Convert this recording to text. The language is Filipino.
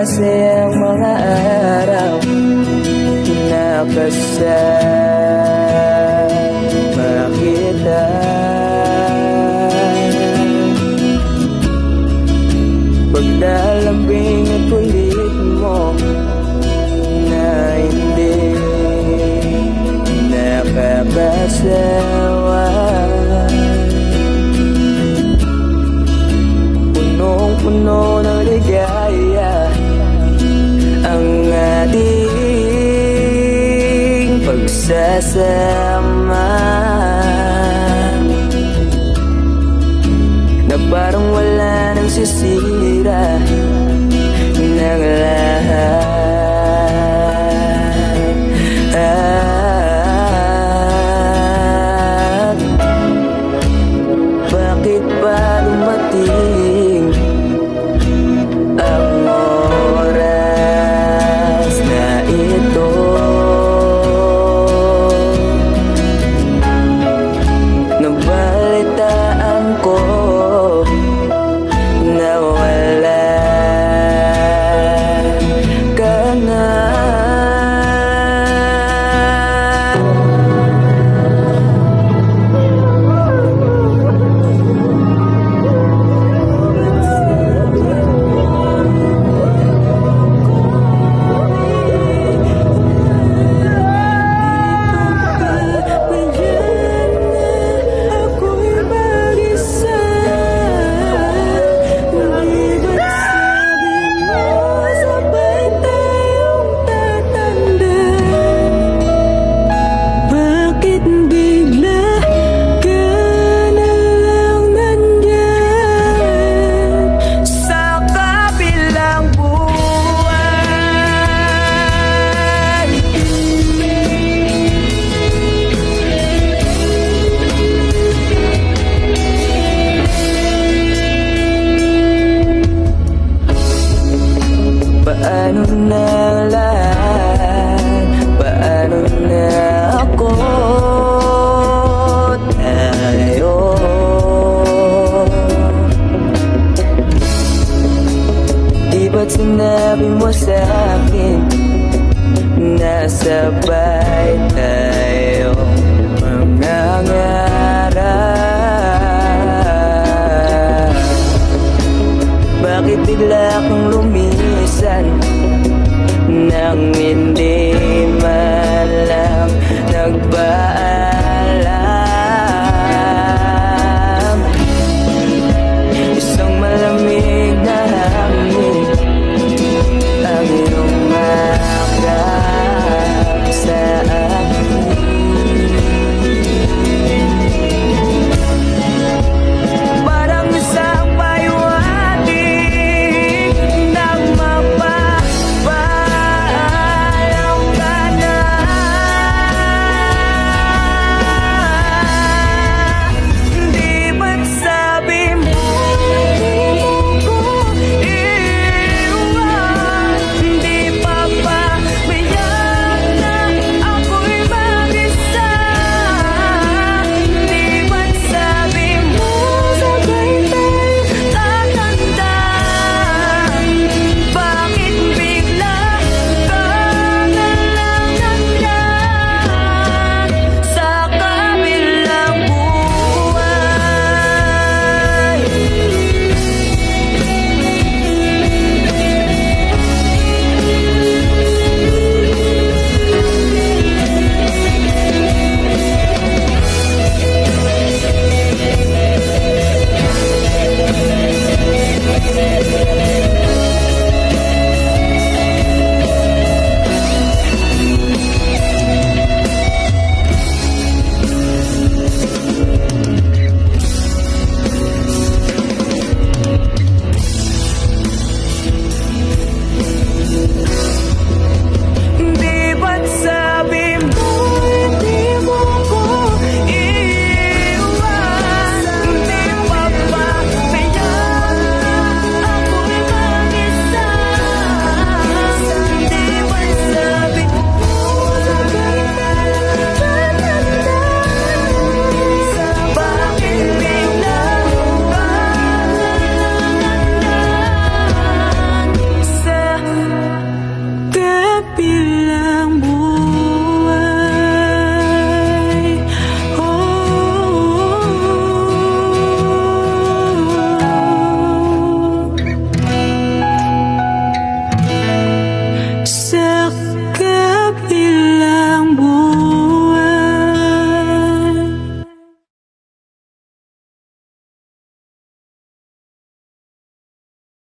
kasi ang mga araw na kasama nagsasama. Na parang wala nang sisira. sabay tayong mangangarap Bakit bigla kang lumisan? Nang hindi malang nagbaal